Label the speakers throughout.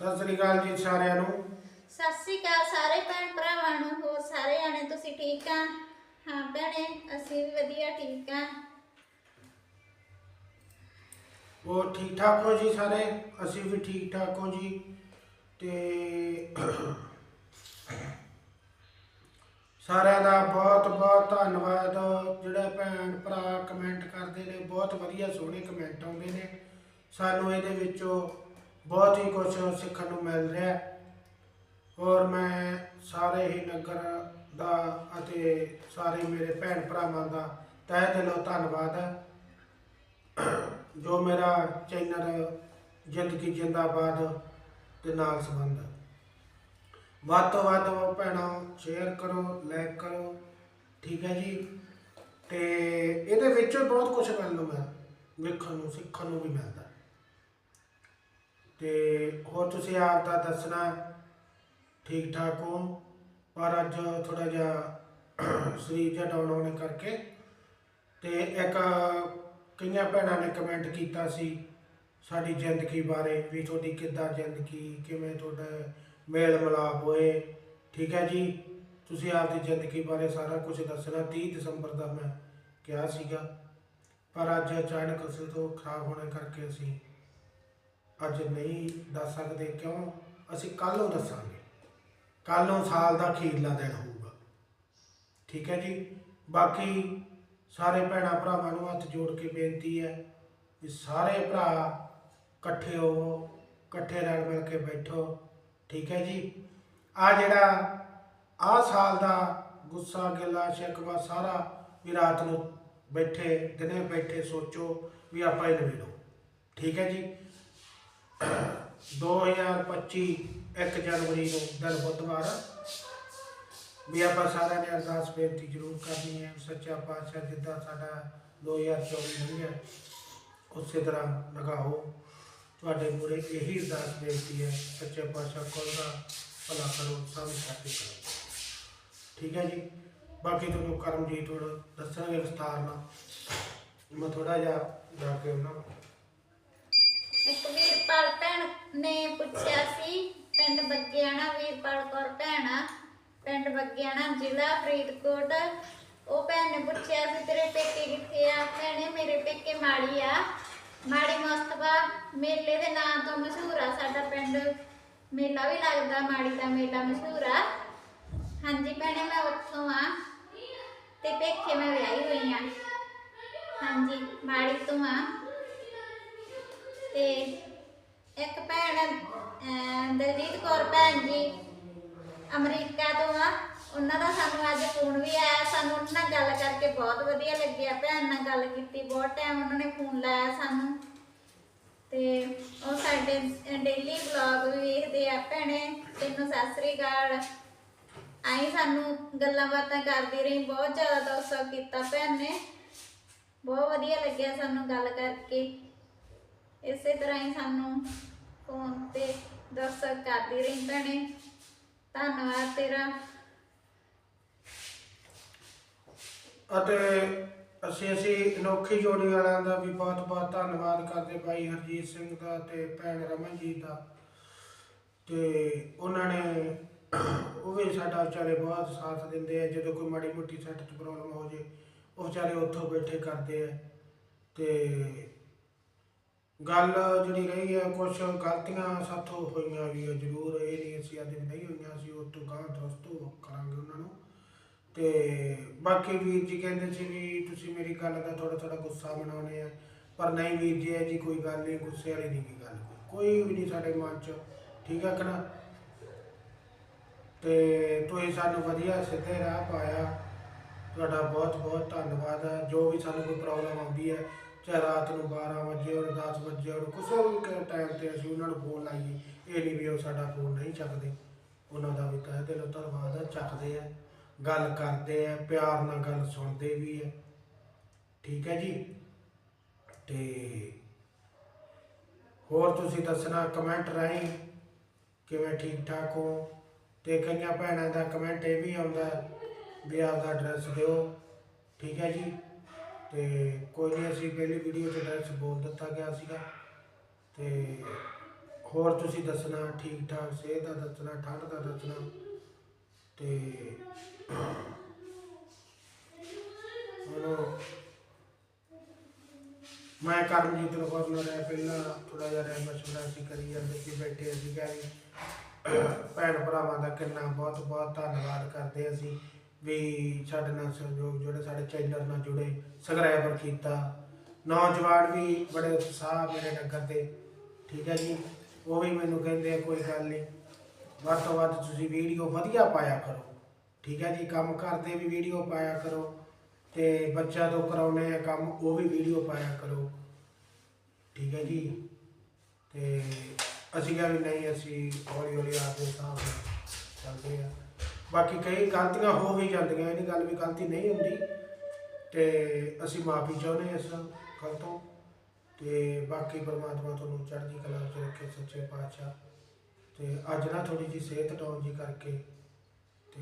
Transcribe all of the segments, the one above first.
Speaker 1: ਸਤਿ ਸ੍ਰੀ ਅਕਾਲ ਜੀ ਸਾਰਿਆਂ ਨੂੰ।
Speaker 2: ਸਤਿ ਸ੍ਰੀ ਅਕਾਲ ਸਾਰੇ ਭੈਣ ਭਰਾਵਾਂ ਨੂੰ ਹੋਰ ਸਾਰੇ ਆਣੇ ਤੁਸੀਂ ਠੀਕ ਆ? ਹਾਂ ਭੈਣੇ ਅਸੀਂ ਵੀ ਵਧੀਆ ਠੀਕ ਆ।
Speaker 1: ਉਹ ਠੀਕ ਠਾਕ ਹੋ ਜੀ ਸਾਰੇ? ਅਸੀਂ ਵੀ ਠੀਕ ਠਾਕ ਹੋ ਜੀ। ਤੇ ਸਾਰਿਆਂ ਦਾ ਬਹੁਤ ਬਹੁਤ ਧੰਨਵਾਦ। ਜਿਹੜੇ ਭੈਣ ਭਰਾ ਕਮੈਂਟ ਕਰਦੇ ਨੇ ਬਹੁਤ ਵਧੀਆ ਸੋਹਣੇ ਕਮੈਂਟ ਆਉਂਦੇ ਨੇ। ਸਾਨੂੰ ਇਹਦੇ ਵਿੱਚੋਂ ਬਹੁਤ ਹੀ ਕੁਝ ਸਿੱਖਣ ਨੂੰ ਮਿਲ ਰਿਹਾ ਹੈ। ਔਰ ਮੈਂ ਸਾਰੇ ਹੀ ਨਗਰ ਦਾ ਅਤੇ ਸਾਰੇ ਮੇਰੇ ਭੈਣ ਭਰਾਵਾਂ ਦਾ ਤਹਿ ਦਿਲੋਂ ਧੰਨਵਾਦ ਹੈ। ਜੋ ਮੇਰਾ ਚੈਨਲ ਜ਼ਿੰਦਗੀ ਜਿੰਦਾਬਾਦ ਦੇ ਨਾਲ ਸੰਬੰਧ ਹੈ। ਵੱਧ ਤੋਂ ਵੱਧ ਭੈਣਾਂ ਸ਼ੇਅਰ ਕਰੋ ਲਾਈਕ ਕਰੋ, ਠੀਕ ਹੈ ਜੀ। ਤੇ ਇਹਦੇ ਵਿੱਚ ਬਹੁਤ ਕੁਝ ਮਿਲਣ ਨੂੰ ਮਿਲ ਵੇਖਣ ਨੂੰ, ਸਿੱਖਣ ਨੂੰ ਵੀ ਮਿਲਦਾ ਤੇ ਹੋਰ ਤੁਸੀਂ ਆਪ ਦਾ ਦੱਸਣਾ ਠੀਕ ਠਾਕ ਹੋ? ਪਰ ਅੱਜ ਥੋੜਾ ਜਿਹਾ ਸਰੀਰ ਜਿਹਾ ਡਾਊਨ ਹੋਣੇ ਕਰਕੇ ਤੇ ਇੱਕ ਕਈਆਂ ਭੈਣਾਂ ਨੇ ਕਮੈਂਟ ਕੀਤਾ ਸੀ ਸਾਡੀ ਜ਼ਿੰਦਗੀ ਬਾਰੇ ਵੀ ਤੁਹਾਡੀ ਕਿੱਦਾਂ ਜ਼ਿੰਦਗੀ, ਕਿਵੇਂ ਤੁਹਾਡਾ ਮੇਲ ਮਿਲਾਪ ਹੋਏ, ਠੀਕ ਹੈ ਜੀ? ਤੁਸੀਂ ਆਪਦੀ ਜ਼ਿੰਦਗੀ ਬਾਰੇ ਸਾਰਾ ਕੁਝ ਦੱਸਣਾ 30 ਦਸੰਬਰ ਦਾ ਮੈਂ ਕਿਹਾ ਸੀਗਾ। ਪਰ ਅੱਜ ਅਚਾਨਕ ਉਸ ਤੋਂ ਖਰਾਬ ਹੋਣੇ ਕਰਕੇ ਅਸੀਂ ਅੱਜ ਨਹੀਂ ਦੱਸ ਸਕਦੇ ਕਿਉਂ? ਅਸੀਂ ਕੱਲ ਨੂੰ ਦੱਸਾਂਗੇ। ਕੱਲ ਨੂੰ ਸਾਲ ਦਾ ਅਖੀਰਲਾ ਦਿਨ ਹੋਊਗਾ। ਠੀਕ ਹੈ ਜੀ? ਬਾਕੀ ਸਾਰੇ ਭੈਣਾਂ ਭਰਾਵਾਂ ਨੂੰ ਹੱਥ ਜੋੜ ਕੇ ਬੇਨਤੀ ਹੈ ਵੀ ਸਾਰੇ ਭਰਾ ਇਕੱਠੇ ਹੋਵੋ, ਇਕੱਠੇ ਰਲ ਮਿਲ ਕੇ ਬੈਠੋ। ਠੀਕ ਹੈ ਜੀ? ਆ ਜਿਹੜਾ ਆ ਸਾਲ ਦਾ ਗੁੱਸਾ, ਗਿਲਾ, ਸ਼ਿਕਵਾ ਸਾਰਾ ਵੀ ਰਾਤ ਨੂੰ ਬੈਠੇ, ਦਿਨੇ ਬੈਠੇ ਸੋਚੋ ਵੀ ਆਪਾਂ ਇਹ ਨਵੇੜੋ ਠੀਕ ਹੈ ਜੀ? 2025 1 ਜਨਵਰੀ ਨੂੰ ਦਿਨ ਬੁੱਧਵਾਰ। ਵੀ ਆਪਾਂ ਸਾਰਿਆਂ ਨੇ ਅਰਦਾਸ ਬੇਨਤੀ ਜ਼ਰੂਰ ਕਰਨੀ ਹੈ, ਸੱਚਾ ਪਾਤਸ਼ਾਹ ਜਿੱਦਾਂ ਸਾਡਾ 2024 ਹੈ, ਉਸੇ ਤਰ੍ਹਾਂ ਲਗਾਓ। ਤੁਹਾਡੇ ਮੂਹਰੇ ਇਹੀ ਅਰਦਾਸ ਬੇਨਤੀ ਹੈ, ਸੱਚੇ ਪਾਤਸ਼ਾਹ ਕੋਲ ਦਾ ਭਲਾ ਕਰੋ, ਸਭ ਸਾਥੀ ਕਰੋ। ਠੀਕ ਹੈ ਜੀ? ਬਾਕੀ ਤੁਹਾਨੂੰ ਕਰਮਜੀਤ ਹੁਣ ਦੱਸਾਂਗੇ ਵਿਸਤਾਰ ਨਾਲ। ਮੈਂ ਥੋੜਾ ਜਿਹਾ ਜਾ ਕੇ ਉਹਨਾਂ
Speaker 2: ਇੱਕ ਵੀਰਪਾਲ ਭੈਣ ਨੇ ਪੁੱਛਿਆ ਸੀ, ਪਿੰਡ ਬੱਗਿਆਣਾ ਵੀਰਪਾਲ ਕੌਰ ਭੈਣ ਆ ਪਿੰਡ ਬੱਗਿਆਣਾ ਜ਼ਿਲ੍ਹਾ ਫਰੀਦਕੋਟ। ਉਹ ਭੈਣ ਨੇ ਪੁੱਛਿਆ ਸੀ ਤੇਰੇ ਪੇਕੇ ਕਿੱਥੇ ਆ? ਭੈਣੇ, ਮੇਰੇ ਪੇਕੇ ਮਾੜੀ ਆ। ਮਾੜੀ ਮਸਤਬਾ ਮੇਲੇ ਦੇ ਨਾਂ ਤੋਂ ਮਸ਼ਹੂਰ ਆ ਸਾਡਾ ਪਿੰਡ। ਮੇਲਾ ਵੀ ਲੱਗਦਾ, ਮਾੜੀ ਦਾ ਮੇਲਾ ਮਸ਼ਹੂਰ ਆ। ਹਾਂਜੀ ਭੈਣੇ, ਮੈਂ ਉੱਥੋਂ ਆ ਤੇ ਪੇਕੇ ਮੈਂ ਵਿਆਹੀ ਹੋਈ ਆ। ਹਾਂਜੀ, ਮਾੜੀ ਤੋਂ ਆ। ਤੇ ਇੱਕ ਭੈਣ ਅਹ, ਦਲਜੀਤ ਕੌਰ ਭੈਣ ਜੀ ਅਮਰੀਕਾ ਤੋਂ ਆ। ਉਹਨਾਂ ਦਾ ਸਾਨੂੰ ਅੱਜ ਫੋਨ ਵੀ ਆਇਆ। ਸਾਨੂੰ ਉਹਨਾਂ ਨਾਲ ਗੱਲ ਕਰਕੇ ਬਹੁਤ ਵਧੀਆ ਲੱਗਿਆ। ਭੈਣ ਨਾਲ ਗੱਲ ਕੀਤੀ ਬਹੁਤ ਟਾਈਮ ਉਹਨਾਂ ਨੇ ਫੋਨ ਲਾਇਆ ਸਾਨੂੰ। ਤੇ ਉਹ ਸਾਡੇ ਡੇਲੀ ਵਲੌਗ ਵੇਖਦੇ ਆ ਭੈਣੇ। ਤੈਨੂੰ ਸਤਿ ਸ੍ਰੀ ਅਕਾਲ। ਆਈ ਸਾਨੂੰ ਗੱਲਾਂ ਬਾਤਾਂ ਕਰਦੀ ਰਹੀ। ਬਹੁਤ ਜ਼ਿਆਦਾ ਦੋਸਤ ਕੀਤਾ ਭੈਣ ਨੇ। ਬਹੁਤ ਵਧੀਆ ਲੱਗਿਆ ਸਾਨੂੰ ਗੱਲ ਕਰਕੇ। ਇਸੇ ਤਰ੍ਹਾਂ ਹੀ ਸਾਨੂੰ ਫੋਨ ਤੇ ਦਰਸ਼ਕ ਕਰਦੀ ਰਹੀ ਭੈਣੇ। ਧੰਨਵਾਦ ਤੇਰਾ।
Speaker 1: ਅਤੇ ਅਸੀਂ ਅਸੀਂ ਅਨੋਖੀ ਜੋੜੀ ਵਾਲਿਆਂ ਦਾ ਵੀ ਬਹੁਤ ਬਹੁਤ ਧੰਨਵਾਦ ਕਰਦੇ ਭਾਈ ਹਰਜੀਤ ਸਿੰਘ ਦਾ ਤੇ ਭੈਣ ਰਮਨਜੀਤ ਦਾ। ਤੇ ਉਹਨਾਂ ਨੇ ਉਹ ਵੀ ਸਾਡਾ ਵਿਚਾਰੇ ਬਹੁਤ ਸਾਥ ਦਿੰਦੇ ਆ। ਜਦੋਂ ਕੋਈ ਮਾੜੀ ਮੋਟੀ ਸੱਟ 'ਚ ਪ੍ਰੋਬਲਮ ਹੋ ਜੇ, ਉਹ ਵਿਚਾਰੇ ਉੱਥੋਂ ਬੈਠੇ ਕਰਦੇ ਆ। ਤੇ ਗੱਲ ਜਿਹੜੀ ਰਹੀ ਹੈ ਕੁਝ ਗਲਤੀਆਂ ਸਾਥੋਂ ਹੋਈਆਂ ਵੀ ਹੈ ਜ਼ਰੂਰ ਇਹ ਨਹੀਂ ਅਸੀਂ ਆਦੇ ਨਹੀਂ ਹੋਈਆਂ, ਅਸੀਂ ਉਹ ਤੋਂ ਗਾਂ ਦੋਸਤੋ ਕਰਾਂਗੇ ਉਹਨਾਂ ਨੂੰ। ਤੇ ਬਾਕੀ ਵੀਰ ਜੀ ਕਹਿੰਦੇ ਸੀ ਵੀ ਤੁਸੀਂ ਮੇਰੀ ਗੱਲ ਦਾ ਥੋੜਾ ਥੋੜਾ ਗੁੱਸਾ ਮਨਾਉਨੇ ਆ, ਪਰ ਨਹੀਂ ਵੀਰ ਜੀ, ਇਹ ਜੀ ਕੋਈ ਗੱਲ ਨਹੀਂ, ਗੁੱਸੇ ਵਾਲੀ ਨਹੀਂ ਗੀ ਗੱਲ ਕੋਈ। ਵੀ ਨਹੀਂ ਸਾਡੇ ਮਨ 'ਚ, ਠੀਕ ਹੈ ਕਿ ਤੇ ਤੁਸੀਂ ਸਾਨੂੰ ਵਧੀਆ ਸਿੱਧੇ ਰਾਹ ਪਾਇਆ। ਤੁਹਾਡਾ ਬਹੁਤ ਬਹੁਤ ਧੰਨਵਾਦ ਹੈ ਜੋ ਵੀ ਸਾਨੂੰ ਕੋਈ ਪ੍ਰੋਬਲਮ ਆਉਂਦੀ ਹੈ ਚਾਹੇ ਰਾਤ ਨੂੰ 12 ਵਜੇ ਔਰ 10 ਵਜੇ ਔਰ ਕਿਸੇ ਵੀ ਟਾਈਮ ਤੇ ਅਸੀਂ ਉਹਨਾਂ ਨੂੰ ਫੋਨ ਲਾਈਏ, ਇਹ ਨਹੀਂ ਵੀ ਉਹ ਸਾਡਾ ਫੋਨ ਨਹੀਂ ਚੱਕਦੇ। ਉਹਨਾਂ ਦਾ ਵੀ ਤਹਿ ਦਿਲੋਂ ਧੰਨਵਾਦ ਹੈ ਚੱਕਦੇ ਆ, ਗੱਲ ਕਰਦੇ ਆ, ਪਿਆਰ ਨਾਲ ਗੱਲ ਸੁਣਦੇ ਵੀ ਆ। ਠੀਕ ਹੈ ਜੀ? ਤੇ ਹੋਰ ਤੁਸੀਂ ਦੱਸਣਾ ਕਮੈਂਟ ਰਾਹੀਂ, ਕਿਵੇਂ ਠੀਕ ਠਾਕ ਹੋ? ਤੇ ਕਈਆਂ ਭੈਣਾਂ ਦਾ ਕਮੈਂਟ ਇਹ ਵੀ ਆਉਂਦਾ, ਵੀ ਆਪਦਾ ਐਡਰੈਸ ਦਿਓ। ਠੀਕ ਹੈ ਜੀ? ਤੇ ਕੋਈ ਨਹੀਂ ਅਸੀਂ ਪਹਿਲੀ ਵੀਡੀਓ 'ਚ ਐਡਰੈਸ ਬੋਲ ਦਿੱਤਾ ਗਿਆ ਸੀਗਾ। ਤੇ ਹੋਰ ਤੁਸੀਂ ਦੱਸਣਾ ਠੀਕ ਠਾਕ ਸਿਹਤ ਦਾ ਦੱਸਣਾ, ਠੰਡ ਦਾ ਦੱਸਣਾ, ਤੇ ਹੁਣ ਮੈਂ ਕਰਮਜੀਤ ਨੂੰ ਕੋਲ ਰਿਹਾ ਪਹਿਲਾਂ ਥੋੜਾ ਜਿਹਾ ਰਹਿ ਮਸ਼ਵਰਾ ਸੀ ਕਰੀ ਜਾਂਦੇ ਸੀ, ਬੈਠੇ ਸੀ ਵੀ ਭੈਣ ਭਰਾਵਾਂ ਦਾ ਕਿੰਨਾ ਬਹੁਤ ਬਹੁਤ ਧੰਨਵਾਦ ਕਰਦੇ ਅਸੀਂ। ਵੀ ਸਾਡੇ ਨਾਲ ਸਹਿਯੋਗ ਜਿਹੜੇ ਸਾਡੇ ਚੈਨਲ ਨਾਲ ਜੁੜੇ ਸਬਸਕ੍ਰਾਈਬਰ ਕੀਤਾ। ਨੌਜਵਾਨ ਵੀ ਬੜੇ ਉਤਸ਼ਾਹ ਮੇਰੇ ਨਗਰ ਦੇ। ਠੀਕ ਹੈ ਜੀ? ਉਹ ਵੀ ਮੈਨੂੰ ਕਹਿੰਦੇ ਆ, ਕੋਈ ਗੱਲ ਨਹੀਂ। ਵੱਧ ਤੋਂ ਵੱਧ ਤੁਸੀਂ ਵੀਡੀਓ ਵਧੀਆ ਪਾਇਆ ਕਰੋ। ਠੀਕ ਹੈ ਜੀ? ਕੰਮ ਕਰਦੇ ਵੀ ਵੀਡੀਓ ਪਾਇਆ ਕਰੋ। ਤੇ ਬੱਚਿਆਂ ਤੋਂ ਕਰਾਉਣੇ ਆ ਕੰਮ, ਉਹ ਵੀ ਵੀਡੀਓ ਪਾਇਆ ਕਰੋ। ਠੀਕ ਹੈ ਜੀ? ਤੇ ਅਸੀਂ ਕਿਹਾ ਵੀ ਨਹੀਂ, ਅਸੀਂ ਹੌਲੀ ਹੌਲੀ ਆਪਦੇ ਹਿਸਾਬ ਨਾਲ ਚੱਲਦੇ ਆ। ਬਾਕੀ ਕਈ ਗਲਤੀਆਂ ਹੋ ਵੀ ਜਾਂਦੀਆਂ ਇਹਦੀ ਗੱਲ ਵੀ ਗਲਤੀ ਨਹੀਂ ਹੁੰਦੀ। ਤੇ ਅਸੀਂ ਮਾਫੀ ਚਾਹੁੰਦੇ ਹਾਂ ਇਸ ਗੱਲ ਤੋਂ। ਤੇ ਬਾਕੀ ਪਰਮਾਤਮਾ ਤੁਹਾਨੂੰ ਚੜ੍ਹਦੀ ਕਲਾ ਵਿੱਚ ਰੱਖੇ ਸੱਚੇ ਪਾਤਸ਼ਾਹ। ਤੇ ਅੱਜ ਨਾ ਥੋੜੀ ਜੀ ਸਿਹਤ ਡਾਊਨ ਜੀ ਕਰਕੇ ਤੇ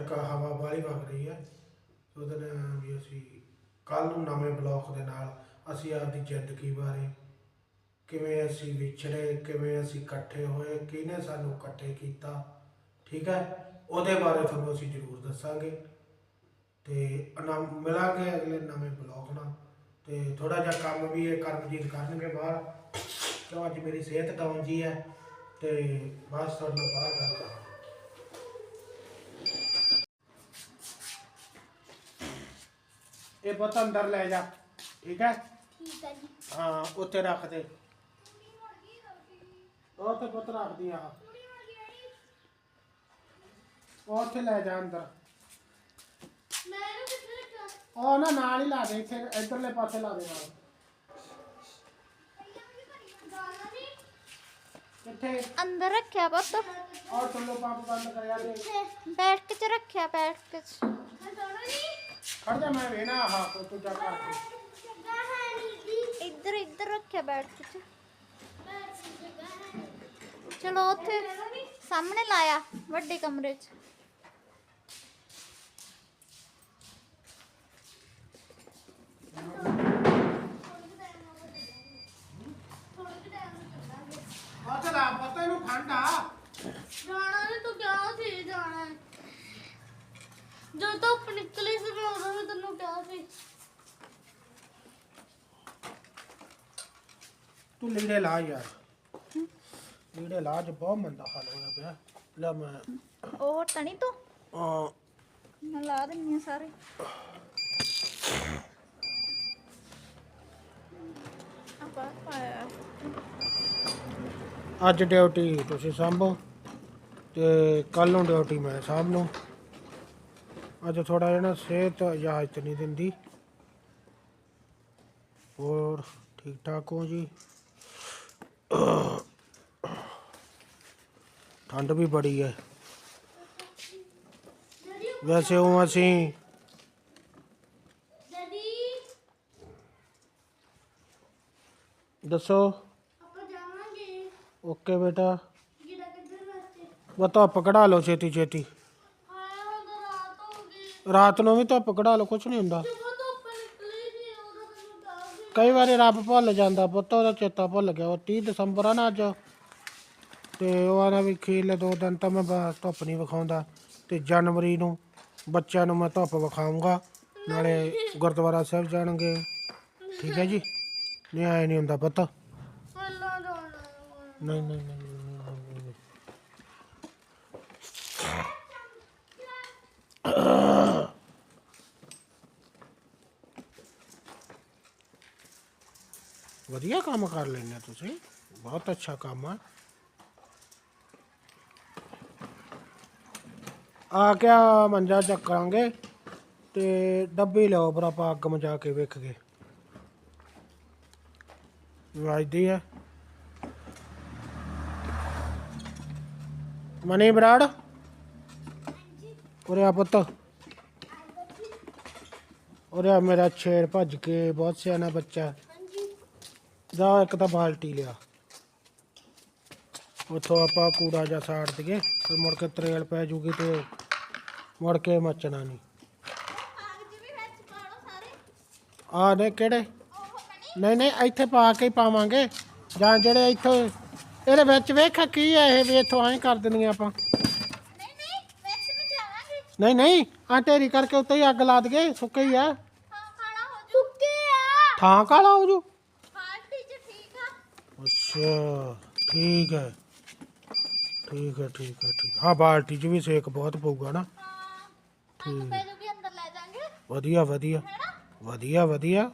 Speaker 1: ਇੱਕ ਹਵਾ ਬਾਹਲੀ ਵਗ ਰਹੀ ਹੈ। ਉਹਦੇ ਨਾਲ ਵੀ ਅਸੀਂ ਕੱਲ ਨੂੰ ਨਵੇਂ ਬਲੌਗ ਦੇ ਨਾਲ ਅਸੀਂ ਆਪਦੀ ਜ਼ਿੰਦਗੀ ਬਾਰੇ ਕਿਵੇਂ ਅਸੀਂ ਵਿਛੜੇ, ਕਿਵੇਂ ਅਸੀਂ ਇਕੱਠੇ ਹੋਏ, ਕਿਹਨੇ ਸਾਨੂੰ ਇਕੱਠੇ ਕੀਤਾ ਠੀਕ ਹੈ? ਉਹਦੇ ਬਾਰੇ ਤੁਹਾਨੂੰ ਅਸੀਂ ਜ਼ਰੂਰ ਦੱਸਾਂਗੇ। ਤੇ ਅਨਾ ਮਿਲਾਂਗੇ ਅਗਲੇ ਨਵੇਂ ਬਲੌਗ ਨਾਲ। ਤੇ ਥੋੜਾ ਜਿਹਾ ਕੰਮ ਵੀ ਇਹ ਕਰਮਜੀਤ ਕਰਨਗੇ ਬਾਹਰ। ਕਿਉਂ? ਅੱਜ ਮੇਰੀ ਸਿਹਤ ਡਾਊਨ ਜੀ ਹੈ। ਤੇ ਬਸ ਤੁਹਾਡੇ ਨਾਲ ਬਾਹਰ ਗੱਲ ਕਰਾਂ ਇਹ ਪੁੱਤ ਅੰਦਰ ਲੈ ਜਾ। ਠੀਕ ਹੈ?
Speaker 3: ਠੀਕ ਹੈ ਜੀ।
Speaker 1: ਹਾਂ ਉੱਤੇ ਰੱਖ ਦੇ। ਉਹ ਤੇ ਪੁੱਤ ਰੱਖਦੀ ਆ। ਉੱਥੇ ਲੈ ਜਾ ਅੰਦਰ।
Speaker 3: ਮੈਂ ਇਹਨੂੰ ਕਿੱਥੇ ਰੱਖਾਂ
Speaker 1: ਉਹ ਨਾ ਨਾਲ ਹੀ ਲਾ ਦੇ ਇੱਥੇ ਇਧਰਲੇ ਪਾਸੇ ਲਾ ਦੇ ਨਾਲ।
Speaker 3: ਗਾਣਾ ਜੀ।
Speaker 1: ਕਿੱਥੇ?
Speaker 2: ਅੰਦਰ ਰੱਖਿਆ ਪੁੱਤ।
Speaker 1: ਔਰ ਟੁੱਲੋ ਪੰਪ ਬੰਦ ਕਰਿਆ ਦੇ
Speaker 2: ਬੈਠ ਕੇ ਚ ਰੱਖਿਆ ਬੈਠ ਕੇ ਚ।
Speaker 3: ਮੈਂ ਗਾਣਾ ਜੀ।
Speaker 1: ਖੜ ਜਾ ਮੈਂ ਵੇਣਾ ਆਹ ਤੂੰ ਤੂੰ ਜਾ ਕਰਕੇ
Speaker 3: ਜਗ੍ਹਾ ਹੈ ਨਹੀਂ ਜੀ।
Speaker 2: ਇੱਧਰ ਇੱਧਰ ਰੱਖਿਆ ਬੈਠ ਕੇ ਚ
Speaker 3: ਮੈਂ ਜਗ੍ਹਾ ਹੈ ਨਹੀਂ।
Speaker 2: ਚਲੋ ਉੱਥੇ ਸਾਹਮਣੇ ਲਾਇਆ ਵੱਡੇ ਕਮਰੇ 'ਚ।
Speaker 1: ਤੇ ਲਾ ਪਤਾ ਇਹਨੂੰ ਖੰਡ ਆ।
Speaker 3: ਜਾਣਾ ਨਹੀਂ ਤੂੰ ਕਿਹਾ ਸੀ ਜਾਣਾ ਹੈ। ਜਦੋਂ ਧੁੱਪ ਨਿਕਲੀ ਸੀ ਮੈਂ ਉਦੋਂ ਵੀ ਤੈਨੂੰ ਕਿਹਾ ਸੀ।
Speaker 1: ਤੂੰ ਲੀੜੇ ਲਾ ਯਾਰ। ਲੀੜੇ ਲਾ ਅੱਜ ਬਹੁਤ ਮੰਦਾ ਹਾਲ ਹੋਇਆ ਪਿਆ। ਲੈ ਮੈਂ
Speaker 2: ਉਹ ਟਣੀ ਤੋਂ
Speaker 1: ਆ
Speaker 2: ਮੈਂ ਲਾ ਦਿੰਨੀ ਆ ਸਾਰੇ। ਆਪਾਂ ਪਾਇਆ
Speaker 1: ਅੱਜ ਡਿਊਟੀ ਤੁਸੀਂ ਸੰਭੋ ਤੇ ਕੱਲ ਨੂੰ ਡਿਊਟੀ ਮੈਂ ਸਾਂਭ ਲੂੰ ਅੱਜ ਥੋੜਾ ਜਿਹਾ ਨਾ ਸਿਹਤ ਇਜਾਜ਼ਤ ਨਹੀਂ ਦਿੰਦੀ। ਹੋਰ ਠੀਕ ਠਾਕ ਹੋ ਜੀ? ਠੰਡ ਵੀ ਬੜੀ ਹੈ। ਵੈਸੇ ਉਹ ਅਸੀਂ ਦੱਸੋ।
Speaker 3: ਆਪਾਂ ਜਾਵਾਂਗੇ।
Speaker 1: ਓਕੇ ਬੇਟਾ।
Speaker 3: ਜਿਹੜਾ ਕਿੱਧਰ ਵਾਸਤੇ।
Speaker 1: ਬਸ ਧੁੱਪ ਕਢਾ ਲਓ ਛੇਤੀ ਛੇਤੀ।
Speaker 3: ਹਾਏ ਹੁਣ ਤਾਂ ਰਾਤ ਹੋ ਗਈ।
Speaker 1: ਰਾਤ ਨੂੰ ਵੀ ਧੁੱਪ ਕਢਾ ਲਓ ਕੁਝ ਨਹੀਂ ਹੁੰਦਾ।
Speaker 3: ਜਦੋਂ ਧੁੱਪ ਨਿਕਲੀ ਸੀ ਉਦੋਂ ਤੈਨੂੰ ਕਿਹਾ ਸੀ।
Speaker 1: ਕਈ ਵਾਰੀ ਰੱਬ ਭੁੱਲ ਜਾਂਦਾ ਪੁੱਤ ਉਹਦਾ ਚੇਤਾ ਭੁੱਲ ਗਿਆ। ਉਹ 30 ਦਸੰਬਰ ਆ ਨਾ ਅੱਜ। ਤੇ ਉਹ ਆਣਾ ਵੀ ਖੀਰਲੇ ਦੋ ਦਿਨ ਤਾਂ ਮੈਂ ਬਸ ਧੁੱਪ ਨਹੀਂ ਵਿਖਾਉਂਦਾ। ਤੇ ਜਨਵਰੀ ਨੂੰ ਬੱਚਿਆਂ ਨੂੰ ਮੈਂ ਧੁੱਪ ਵਿਖਾਉਂਗਾ ਨਾਲੇ ਗੁਰਦੁਆਰਾ ਸਾਹਿਬ ਜਾਣਗੇ। ਠੀਕ ਹੈ ਜੀ? ਨਹੀਂ ਆਏ ਨਹੀਂ ਹੁੰਦਾ ਪੁੱਤ
Speaker 3: ਪਹਿਲਾਂ ਜਾਣਾ
Speaker 1: ਨਹੀਂ ਨਹੀਂ ਨਹੀਂ, ਨਹੀਂ, ਨਹੀਂ, ਨਹੀਂ। ਵਧੀਆ ਕੰਮ ਕਰ ਲੈਂਦੇ ਤੁਸੀਂ ਬਹੁਤ ਅੱਛਾ ਕੰਮ ਆ ਆ ਕਿਆ ਮੰਜਾ ਚੱਕਾਂਗੇ ਤੇ ਡੱਬੀ ਲਿਆਓ ਪਰ ਆਪਾਂ ਅੱਗ ਮਚਾ ਕੇ ਵੇਖ ਗਏ ਵੱਜਦੀ ਹੈ ਮਨੀ ਬਰਾੜ? ਉਰੇ ਆ ਪੁੱਤ। ਉਰੇ ਆ ਮੇਰਾ ਛੇੜ ਭੱਜ ਕੇ ਬਹੁਤ ਸਿਆਣਾ ਬੱਚਾ। ਜਾ ਇੱਕ ਤਾਂ ਬਾਲਟੀ ਲਿਆ। ਉੱਥੋਂ ਆਪਾਂ ਕੂੜਾ ਜਾਂ ਸਾੜ ਦਈਏ ਫਿਰ ਮੁੜ ਕੇ ਤਰੇਲ ਪੈ ਜੂਗੀ ਤੇ ਮੁੜ ਕੇ ਮੱਚਣਾ ਨਹੀਂ। ਆ ਨੇ ਕਿਹੜੇ? ਨਹੀਂ ਨਹੀਂ ਇੱਥੇ ਪਾ ਕੇ ਹੀ ਪਾਵਾਂਗੇ। ਜਾਂ ਜਿਹੜੇ ਇੱਥੇ ਇਹਦੇ ਵਿੱਚ ਵੇਖ ਕੀ ਹੈ ਇਹ ਵੀ ਇੱਥੋਂ ਐਂ ਕਰ ਦੇਣੀਆਂ ਆਪਾਂ।
Speaker 2: ਨਹੀਂ ਨਹੀਂ ਵਿੱਚ ਮਚਾਵਾਂਗੇ
Speaker 1: ਨਹੀਂ ਨਹੀਂ ਆ ਢੇਰੀ ਕਰਕੇ ਉੱਤੇ ਹੀ ਅੱਗ ਲਾ ਦਈਏ ਸੁੱਕੇ ਹੀ ਆ।
Speaker 2: ਹਾਂ ਖਾਣਾ ਹੋ ਜੂ ਸੁੱਕੇ ਆ
Speaker 1: ਥਾਂ ਕਾਲਾ ਹੋ ਜੂ।
Speaker 2: ਠੀਕ ਆ
Speaker 1: ਅੱਛਾ ਠੀਕ ਹੈ। ਠੀਕ ਹੈ ਠੀਕ ਹੈ ਠੀਕ ਹਾਂ। ਬਾਲਟੀ 'ਚ ਵੀ ਸੇਕ ਬਹੁਤ ਪਊਗਾ ਨਾ।
Speaker 2: ਹਾਂ ਅੰਦਰ ਲੈ ਜਾਾਂਗੇ।
Speaker 1: ਵਧੀਆ ਵਧੀਆ।
Speaker 2: ਹੈਨਾ?
Speaker 1: ਵਧੀਆ ਵਧੀਆ।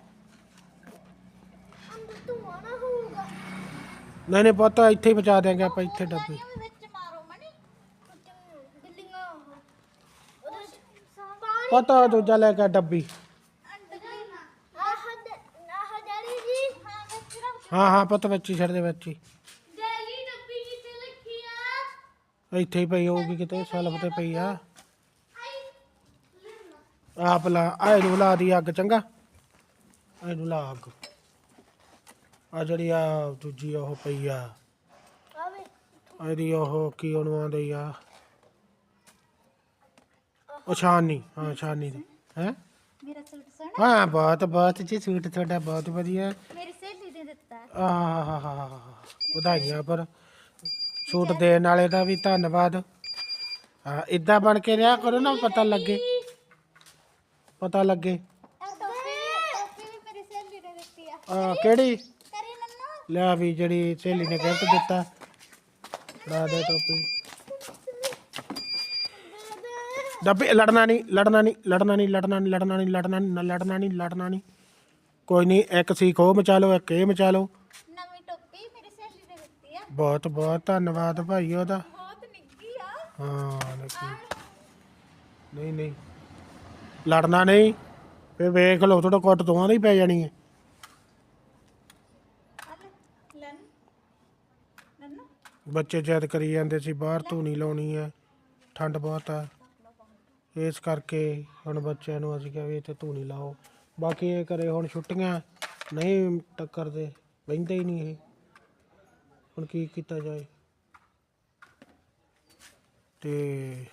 Speaker 2: ਅੰਦਰ ਧੂਆ ਨਾ ਹੋਊਗਾ
Speaker 1: ਨਹੀਂ ਨਹੀਂ ਪਤਾ ਇੱਥੇ ਹੀ ਪਹੁੰਚਾ ਦਿਆਂਗੇ ਆਪਾਂ ਇੱਥੇ ਡੱਬੇ।
Speaker 2: ਵਿੱਚ ਮਾਰੋ ਮਣੀ ਬਿੱਲੀਆਂ ਉਹਦੇ ਪਾਣੀ
Speaker 1: ਪਤਾ ਦੂਜਾ ਲੈ ਕੇ ਡੱਬੀ।
Speaker 2: ਹਾਂ
Speaker 1: ਹਾਂ ਹਾਂ ਪਤਾ ਵਿੱਚ ਹੀ ਛੱਡ ਦੇ ਵਿੱਚ ਹੀ।
Speaker 2: ਡੈਡੀ ਡੱਬੀ ਕਿੱਥੇ ਰੱਖੀ ਆ।
Speaker 1: ਇੱਥੇ ਹੀ ਪਈ ਹੋਊਗੀ ਕਿਤੇ ਸੈਲਫ ਤੇ ਪਈ ਆ।
Speaker 2: ਆਈ।
Speaker 1: ਆਪ ਲਾ ਆ ਇਹਨੂੰ ਲਾ ਦੀ ਅੱਗ ਚੰਗਾ। ਇਹਨੂੰ ਲਾ ਅੱਗ। ਆ ਜਿਹੜੀ ਆ ਦੂਜੀ ਉਹ ਪਈ ਆ। ਇਹਦੀ ਉਹ ਕੀ ਉਹਨੂੰ ਆਂਦੇ ਆ? ਉਹ ਛਾਨੀ ਹਾਂ ਛਾਨੀ ਦੀ। ਹੈ?
Speaker 2: ਮੇਰਾ ਸੂਟ ਸੋਹਣਾ।
Speaker 1: ਹਾਂ ਬਹੁਤ ਬਹੁਤ ਜੀ ਸੂਟ ਤੁਹਾਡਾ ਬਹੁਤ ਵਧੀਆ।
Speaker 2: ਮੇਰੀ ਸਹੇਲੀ ਨੇ ਦਿੱਤਾ।
Speaker 1: ਆਹ ਵਧਾਈਆਂ ਪਰ। ਸੂਟ ਦੇਣ ਵਾਲੇ ਦਾ ਵੀ ਧੰਨਵਾਦ। ਹਾਂ ਇਦਾਂ ਬਣ ਕੇ ਰਿਹਾ ਕਰੋ ਨਾ ਪਤਾ ਲੱਗੇ। ਪਤਾ ਲੱਗੇ।
Speaker 2: ਟੋਪੀ ਟੋਪੀ ਵੀ ਮੇਰੀ ਸਹੇਲੀ ਨੇ ਦਿੱਤੀ ਆ।
Speaker 1: ਆ ਕਿਹੜੀ?
Speaker 2: ਕਰੀ ਨੰਨੂ
Speaker 1: ਲੈ ਵੀ ਜਿਹੜੀ ਸਹੇਲੀ ਨੇ ਗਿਫਟ ਦਿੱਤਾ। ਫੜਾ ਦੇ ਟੋਪੀ। ਡੱਬੇ ਲੜਨਾ ਨਹੀਂ ਲੜਨਾ ਨਹੀਂ ਲੜਨਾ ਨਹੀਂ ਲੜਨਾ ਨਹੀਂ ਲੜਨਾ ਨਹੀਂ ਲੜਨਾ ਨਹੀਂ ਲੜਨਾ ਨਹੀਂ ਲੜਨਾ ਨਹੀਂ ਕੋਈ ਨਹੀਂ ਇੱਕ ਸੀਖ ਉਹ ਮਚਾ ਲਓ ਇੱਕ ਇਹ ਮਚਾ ਲਓ।
Speaker 2: ਨਵੀਂ ਟੋਪੀ ਮੇਰੀ ਸਹੇਲੀ ਨੇ ਦਿੱਤੀ ਆ।
Speaker 1: ਬਹੁਤ ਬਹੁਤ ਧੰਨਵਾਦ ਭਾਈ ਉਹਦਾ।
Speaker 2: ਬਹੁਤ ਨਿੱਗੀ ਆ।
Speaker 1: ਹਾਂ ਨਹੀਂ ਨਹੀਂ। ਲੜਨਾ ਨਹੀਂ ਫੇ ਵੇਖ ਲਓ ਤੁਹਾਡਾ ਕੁੱਟ ਦੋਵਾਂ ਦੀ ਪੈ ਜਾਣੀ ਹੈ
Speaker 2: ਆ ਲੈ ਲੈਣ ਨੰਨੂ
Speaker 1: ਬੱਚੇ ਜਦ ਕਰੀ ਜਾਂਦੇ ਸੀ ਬਾਹਰ ਧੂਣੀ ਲਾਉਣੀ ਹੈ ਠੰਡ ਬਹੁਤ ਹੈ ਇਸ ਕਰਕੇ ਹੁਣ ਬੱਚਿਆਂ ਨੂੰ ਅਸੀਂ ਕਿਹਾ ਵੀ ਇੱਥੇ ਧੂਣੀ ਲਾਓ। ਬਾਕੀ ਇਹ ਕਰੇ ਹੁਣ ਛੁੱਟੀਆਂ ਨਹੀਂ ਟੱਕਰਦੇ ਬਹਿੰਦੇ ਹੀ ਨਹੀਂ ਇਹ। ਹੁਣ ਕੀ ਕੀਤਾ ਜਾਏ। ਤੇ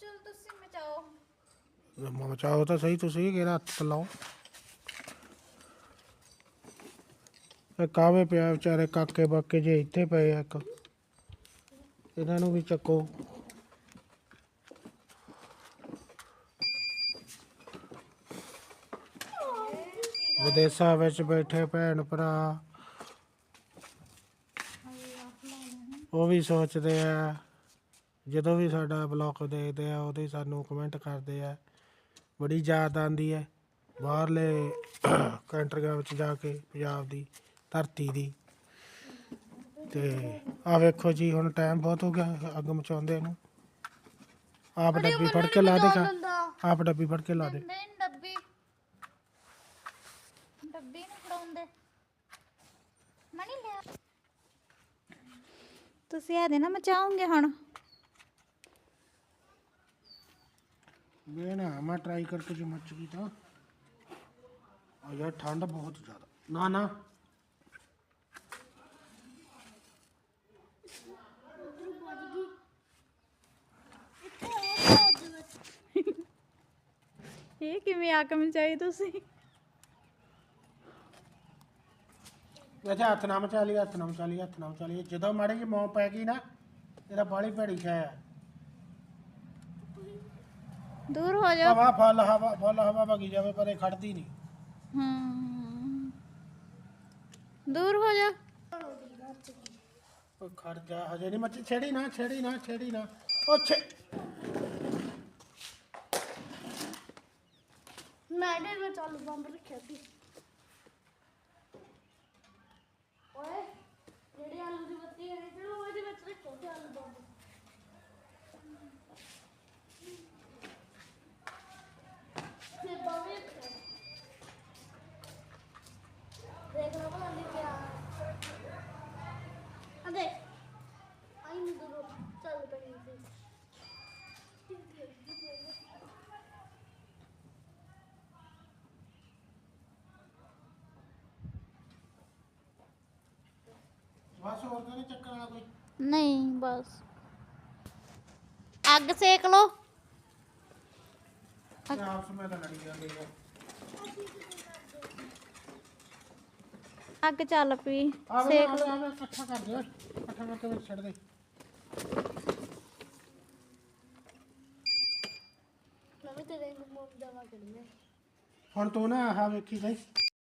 Speaker 2: ਚਲ ਤੁਸੀਂ ਮਚਾਓ।
Speaker 1: ਮਾਮਾ ਚਾਹੋ ਤਾਂ ਸਹੀ ਤੁਸੀਂ ਕਿਹੜਾ ਹੱਥ ਲਾਓ ਇਹ ਕਾਵੇ ਪਿਆ ਵਿਚਾਰੇ ਕਾਕੇ ਬਾਕੇ ਜੇ ਇੱਥੇ ਪਏ ਆ ਇੱਕ। ਇਹਨਾਂ ਨੂੰ ਵੀ ਚੱਕੋ। ਵਿਦੇਸ਼ਾਂ ਵਿੱਚ ਬੈਠੇ ਭੈਣ ਭਰਾ। ਉਹ ਵੀ ਸੋਚਦੇ ਆ, ਜਦੋਂ ਵੀ ਸਾਡਾ ਬਲੌਗ ਦੇਖਦੇ ਆ, ਉਹਦੇ ਸਾਨੂੰ ਕਮੈਂਟ ਕਰਦੇ ਆ। ਬੜੀ ਯਾਦ ਆਉਂਦੀ ਹੈ ਬਾਹਰਲੇ ਕੰਟਰੀਆਂ ਵਿੱਚ ਜਾ ਕੇ ਪੰਜਾਬ ਦੀ। ਧਰਤੀ ਦੀ। ਤੇ ਆ ਵੇਖੋ ਜੀ ਹੁਣ ਟਾਈਮ ਬਹੁਤ ਹੋ ਗਿਆ ਅੱਗ ਮਚਾਉਂਦੇ ਨੂੰ। ਆਪ ਡੱਬੀ ਫੜ ਕੇ ਲਾ ਦੇਗਾ ਆਪ ਡੱਬੀ ਫੜ ਕੇ ਲਾ ਦੇ।
Speaker 2: ਨਹੀਂ ਡੱਬੀ। ਡੱਬੀ ਨੂੰ ਫੜਾਉਂਦੇ ਮਣੀ ਲਿਆ। ਤੁਸੀਂ ਆ ਦੇ ਨਾ ਮਚਾਉਂਗੇ ਹੁਣ?
Speaker 1: ਵੇ ਨਾ ਮੈਂ ਟਰਾਈ ਕਰਕੇ ਜੇ ਮੱਚ ਗਈ ਤਾਂ। ਆ ਯਾਰ ਠੰਡ ਬਹੁਤ ਜ਼ਿਆਦਾ। ਨਾ ਨਾ।
Speaker 2: ਇਹ ਕਿਵੇਂ ਆ ਕੇ ਮਚਾਈ ਤੁਸੀਂ?
Speaker 1: ਵੈਸੇ ਹੱਥ ਨਾ ਮਚਾ ਲਈ ਹੱਥ ਨਾ ਮਚਾ ਲਈ ਹੱਥ ਨਾ ਮਚਾ ਲਈ ਜਦੋਂ ਮਾੜੀ ਜਿਹੀ ਮੌਂ ਪੈ ਗਈ ਨਾ ਇਹਦਾ ਬਾਲੀ ਭੈੜੀ ਛਾਇਆ
Speaker 2: ਦੂਰ ਹੋ ਜਾਓ।
Speaker 1: ਹਵਾ ਫੁੱਲ ਹਵਾ ਫੁੱਲ ਹਵਾ ਵਗੀ ਜਾਵੇ ਪਰ ਇਹ ਖੜਦੀ ਨਹੀਂ।
Speaker 2: ਹਮ ਦੂਰ ਹੋ ਜਾ
Speaker 1: ਉਹ ਖੜ ਜਾ ਹਜੇ ਨਹੀਂ ਮੱਚ। ਛੇੜੀ ਨਾ ਛੇੜੀ ਨਾ ਛੇੜੀ ਨਾ। ਉਹ ਛੇ
Speaker 3: ਮੈਂ ਦੇ ਵਿੱਚ ਆਲੂ ਬੰਬ ਰੱਖਿਆ ਸੀ। ਓਏ ਜਿਹੜੇ ਆਲੂ ਦੀ ਬੱਤੀ ਹੈ ਤੇ ਉਹਦੇ ਵਿੱਚ ਰੱਖੋ ਤੇ ਆਲੂ ਬੰਬ ਫਿਰ ਬਾਵੇ ਦੇਖ ਲਓ ਭਲਾ ਲਿਖ ਕੇ ਆ ਆ ਦੇਖ ਆਈ ਨਹੀਂ ਦੂਰੋਂ ਚੱਲ ਪਈ ਸੀ
Speaker 1: ਬਸ ਹੋਰ ਤਾਂ ਨਹੀਂ ਚੱਕਰ ਵਾਲਾ ਕੋਈ?
Speaker 2: ਨਹੀਂ ਬਸ। ਅੱਗ ਸੇਕ ਲੋ
Speaker 1: ਤੇ ਆਪਸ ਵਿੱਚ ਤਾਂ ਲੜੀ ਜਾਂਦੇ ਆ।
Speaker 2: ਅੱਗ ਚੱਲ ਪਈ। ਸੇਕ
Speaker 1: ਆਵੇ ਇਕੱਠਾ ਕਰ ਦੇ ਇਕੱਠਾ ਕਰਕੇ ਵਿੱਚ ਛੱਡ ਦੇ।
Speaker 3: ਮੈਂ ਵੀ ਤੇਰੇ ਨੂੰ ਮੋਮ ਦਵਾ ਕਰਨਾ
Speaker 1: ਹੁਣ ਤੂੰ ਨਾ ਆਹ ਵੇਖੀ ਜਾਈ